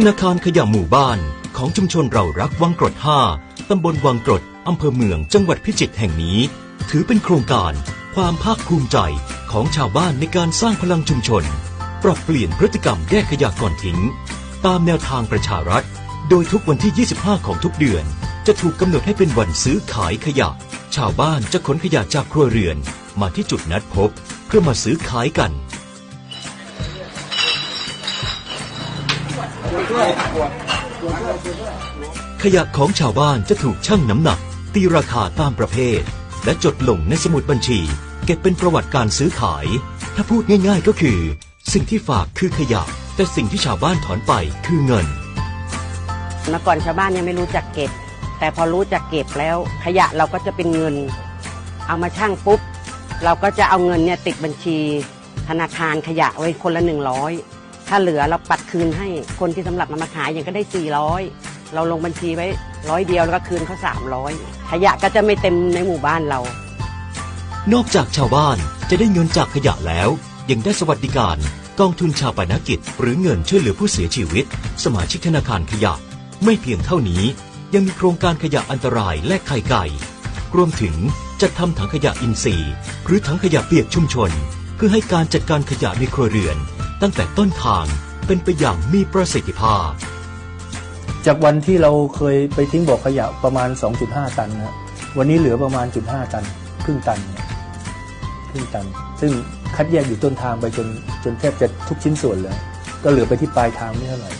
ธนาคารขยะหมู่บ้านของชุมชนเรารักวังกรด 5 ตำบลวังกรด อำเภอเมืองจังหวัดพิจิตรแห่งนี้ ถือเป็นโครงการ ความภาคภูมิใจของชาวบ้านในการสร้างพลังชุมชน ปรับเปลี่ยนพฤติกรรมแยกขยะก่อนทิ้ง ตามแนวทางประชารัฐ โดยทุกวันที่ 25 ของทุกเดือน จะถูกกำหนดให้เป็นวันซื้อขายขยะ ชาวบ้านจะขนขยะจากครัวเรือน มาที่จุดนัดพบ เพื่อมาซื้อขายกัน ขยะของชาวบ้านจะถูกชั่งน้ำหนัก ตีราคาตามประเภท และจดลงในสมุดบัญชี เก็บเป็นประวัติการซื้อขาย ถ้าพูดง่ายๆก็คือ สิ่งที่ฝากคือขยะ แต่สิ่งที่ชาวบ้านถอนไปคือเงินเมื่อก่อนชาวบ้านยังไม่รู้จักเก็บ แต่พอรู้จักเก็บแล้ว ขยะเราก็จะเป็นเงิน เอามาชั่งปุ๊บ เราก็จะเอาเงินเนี่ยติดบัญชี ธนาคารขยะไว้คนละหนึ่งร้อย ถ้าเหลือเราปัดคืนให้คนที่สำหรับนำมาขายอย่างก็ได้ 400 เราลงบัญชีไว้ร้อยเดียวแล้วก็คืนเขา300 ขยะก็จะไม่เต็มในหมู่บ้านเรา นอกจากชาวบ้านจะได้เงินจากขยะแล้ว ยังได้สวัสดิการกองทุนชาปนกิจ หรือเงินช่วยเหลือผู้เสียชีวิต สมาชิกธนาคารขยะ ไม่เพียงเท่านี้ ยังมีโครงการขยะอันตรายและไข่ไก่ รวมถึงจัดทำถังขยะอินทรีย์ หรือถังขยะเปียกชุมชน เพื่อให้การจัดการขยะในครัวเรือน ตั้งแต่ต้นทางเป็นไปอย่างมีประสิทธิภาพ จากวันที่เราเคยไปทิ้งบ่อขยะประมาณ 2.5 ตันนะวันนี้เหลือประมาณ 0.5 ตัน ครึ่งตันเนี่ยครึ่งตัน ซึ่งคัดแยกอยู่ต้นทางไปจนจนแทบจะทุกชิ้นส่วนเลย ก็เหลือไปที่ปลายทางไม่เท่าไหร่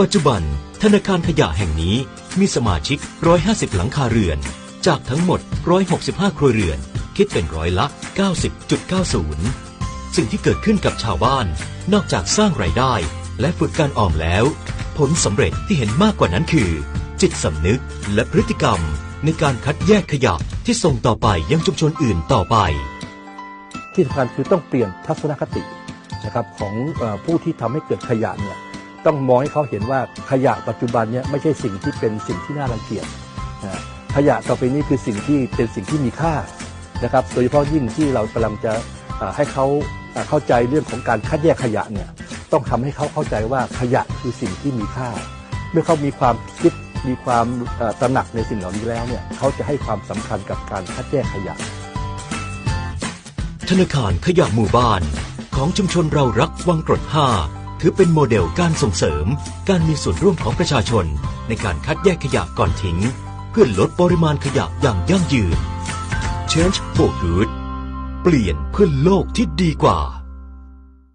ปัจจุบันธนาคารขยะแห่งนี้มีสมาชิก 150 หลังคาเรือน จากทั้งหมด 165 ครัวเรือน คิดเป็นร้อยละ 90.90 สิ่งที่เกิดขึ้นกับชาวบ้าน นอกจากสร้างรายได้ และฝึกการออมแล้ว ผลสำเร็จที่เห็นมากกว่านั้นคือ จิตสำนึกและพฤติกรรม ในการคัดแยกขยะที่ส่งต่อไปยังชุมชนอื่นต่อไป ที่สำคัญคือต้องเปลี่ยนทัศนคตินะครับของผู้ที่ทำให้เกิดขยะเนี่ยต้องมองให้เขาเห็นว่าขยะปัจจุบันเนี่ยไม่ใช่สิ่งที่เป็นสิ่งที่น่ารังเกียจขยะต่อไปนี้คือสิ่งที่เป็นสิ่งที่มีค่านะครับ โดยเฉพาะยิ่งที่เรากำลังจะให้เขา เอ่อเข้าใจเรื่องของการคัดแยกขยะเนี่ยต้องทำให้เขาเข้าใจว่าขยะคือสิ่งที่มีค่า เมื่อเขามีความคิดมีความตระหนักในสิ่งเหล่านี้แล้วเนี่ยเขาจะให้ความสำคัญกับการคัดแยกขยะ ธนาคารขยะหมู่บ้าน ของชุมชนเรารักวังกรด5ถือเป็นโมเดลการส่งเสริม การมีส่วนร่วมของประชาชน ในการคัดแยกขยะก่อนทิ้ง เพื่อลดปริมาณขยะอย่างยั่งยืน Change for Good เปลี่ยนเพื่อโลกที่ดีกว่า